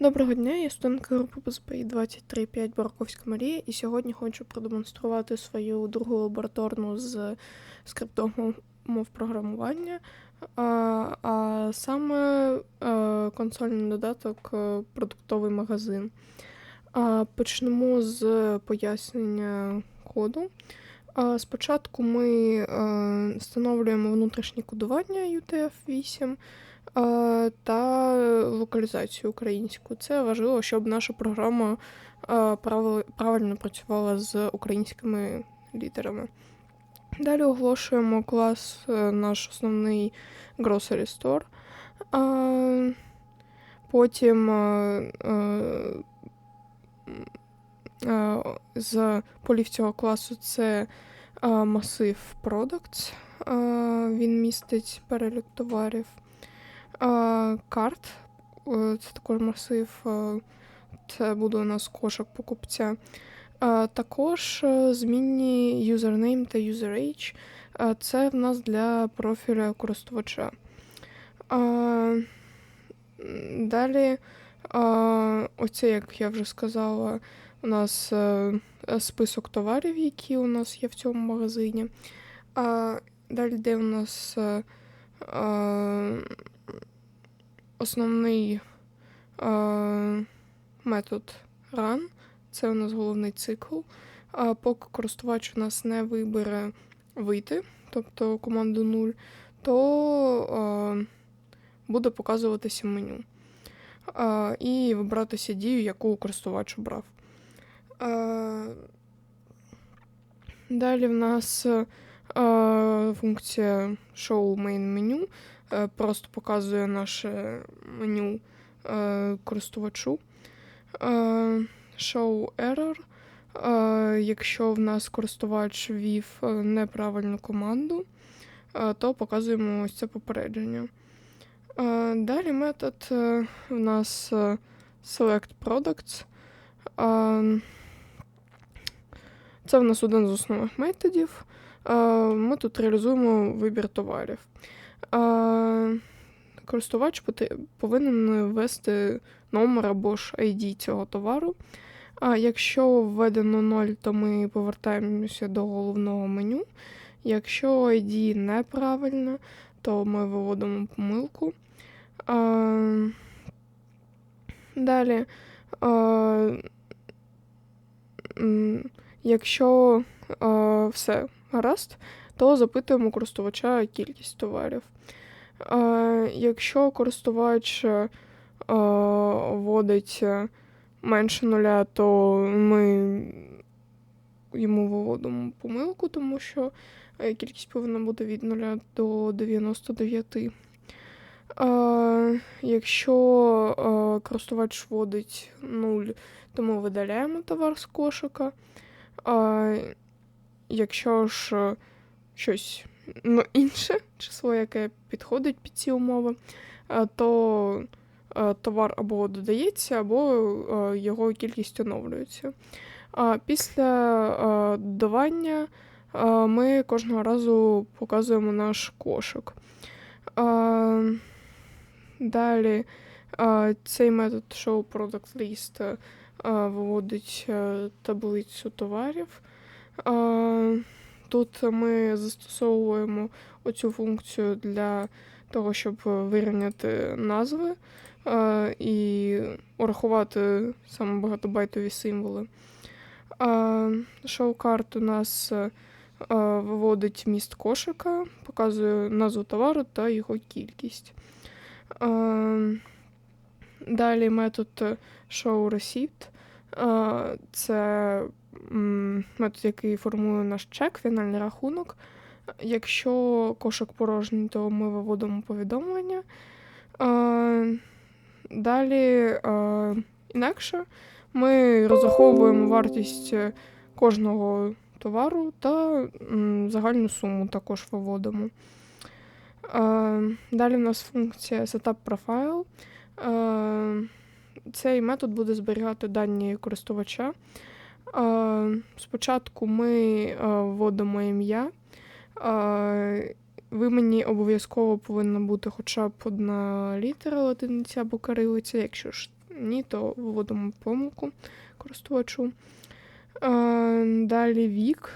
Доброго дня, я студентка групи БЗПІ 235 Барковська Марія, і сьогодні хочу продемонструвати свою другу лабораторну з скриптового мов програмування, а, а саме е, консольний додаток е, продуктовий магазин. А, Почнемо з пояснення коду. А, Спочатку ми е, встановлюємо внутрішнє кодування UTF-8 е, та локалізацію українську. Це важливо, щоб наша програма е, правильно працювала з українськими літерами. Далі оголошуємо клас е, наш основний Grocery Store. Потім е, е, е, з полів цього класу це е, масив Products. Е, Він містить перелік товарів. Карт. е, Це також масив. е, Це буде у нас кошик покупця. Е, Також змінні username та userage. Е, Це в нас для профіля користувача. Далі, оце, як я вже сказала, у нас список товарів, які у нас є в цьому магазині. Далі, де у нас основний е, метод run, це у нас головний цикл. А поки користувач у нас не вибере вийти, тобто команду 0, то е, буде показуватися меню. Е, і вибратися дію, яку користувач обрав. Е, Далі в нас е, функція show main menu просто показує наше меню е, користувачу. Е, Show error. Е, Якщо в нас користувач ввів е, неправильну команду, е, то показуємо ось це попередження. Е, Далі метод е, в нас е, select products. Е, Це в нас один з основних методів. Е, Ми тут реалізуємо вибір товарів. Е, Користувач повинен ввести номер або ж ID цього товару. А якщо введено 0, то ми повертаємося до головного меню. Якщо ID неправильно, то ми виводимо помилку. А, далі, а, якщо а, все гаразд, то запитуємо користувача кількість товарів. А, якщо користувач а, вводить менше нуля, то ми йому виводимо помилку, тому що е, кількість повинна бути від 0 до 99. А, якщо користувач вводить 0, то ми видаляємо товар з кошика. Якщо ж е, щось ну, інше число, яке підходить під ці умови, то е, товар або додається, або е, його кількість оновлюється. Після е, додавання е, ми кожного разу показуємо наш кошик. Е, Далі е, цей метод show product list е, виводить е, таблицю товарів. Е, Тут ми застосовуємо оцю функцію для того, щоб вирівняти назви е, і урахувати саме багатобайтові символи. Шоу-карт у нас е, виводить міст кошика, показує назву товару та його кількість. Е, Далі метод. Е, Це метод, який формує наш чек, фінальний рахунок. Якщо кошик порожній, то ми виводимо повідомлення. Е, Далі е, інакше ми розраховуємо вартість кожного товару та загальну суму також виводимо. Е, Далі в нас функція Setup Profile. Цей метод буде зберігати дані користувача. Е, Спочатку ми е, вводимо ім'я. Е, В імені обов'язково повинна бути хоча б одна літера латиниця або кирилиця. Якщо ж ні, то виводимо помилку користувачу. Далі вік.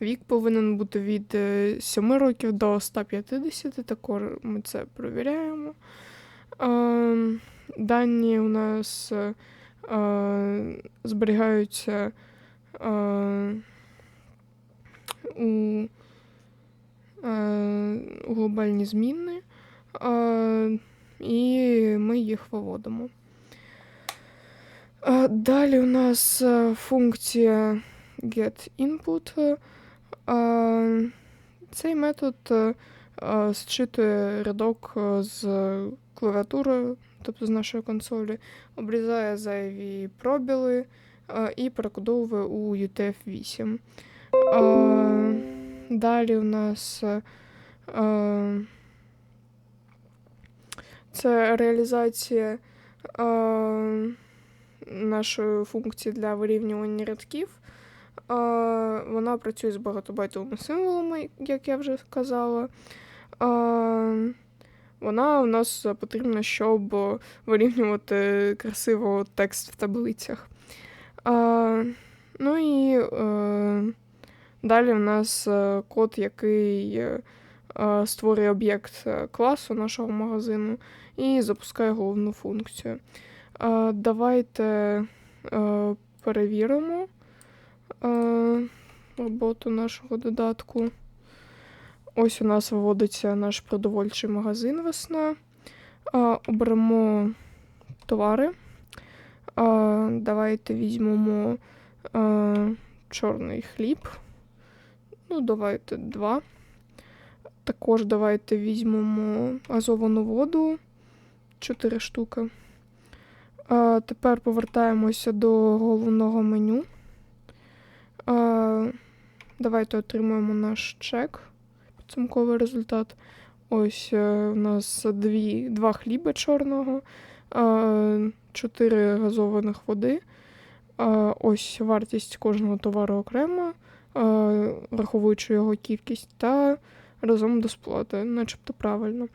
Вік повинен бути від е, 7 років до 150, також ми це перевіряємо. Дані у нас зберігаються у, е, глобальні зміни, е, і ми їх виводимо. Е, Далі у нас е, функція getInput. Е, Цей метод е, е, зчитує рядок е, з клавіатури, тобто з нашої консолі, обрізає зайві пробіли е, і перекодовує у UTF-8. Е, Далі у нас е, е, це реалізація е, нашої функції для вирівнювання рядків. Е, Вона працює з багатобайтовими символами, як я вже сказала. Е, Вона у нас потрібна, щоб вирівнювати красиво текст в таблицях. Ну і е, далі у нас е, код, який е, створює об'єкт е, класу нашого магазину і запускає головну функцію. Е, Давайте е, перевіримо е, роботу нашого додатку. Ось у нас виводиться наш продовольчий магазин весна. Оберемо товари. Е, Давайте візьмемо е, чорний хліб. Ну, давайте два. Також давайте візьмемо газовану воду 4 штуки. А, тепер повертаємося до головного меню. А, давайте отримаємо наш чек. Підсумковий результат. Ось е, у нас дві, два хліба чорного, а, чотири газованих води. Ось вартість кожного товару окремо, враховуючи його кількість, та разом до сплати, начебто правильно.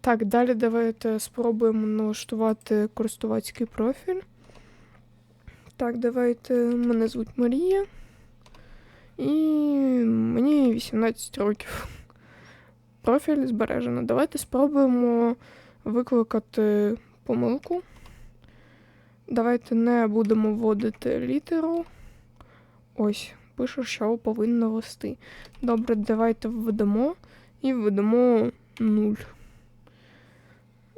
Так, далі давайте спробуємо налаштувати користувацький профіль. Так, давайте. Мене звуть Марія. І мені 18 років. Профіль збережено. Давайте спробуємо викликати помилку. Давайте не будемо вводити літеру. Ось, пише, що повинно ввести. Добре, давайте введемо і введемо 0.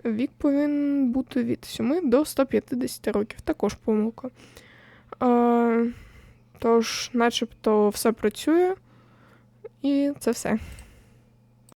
Вік повинен бути від 7 до 150 років. Також помилка. Е, тож, начебто, все працює. І це все.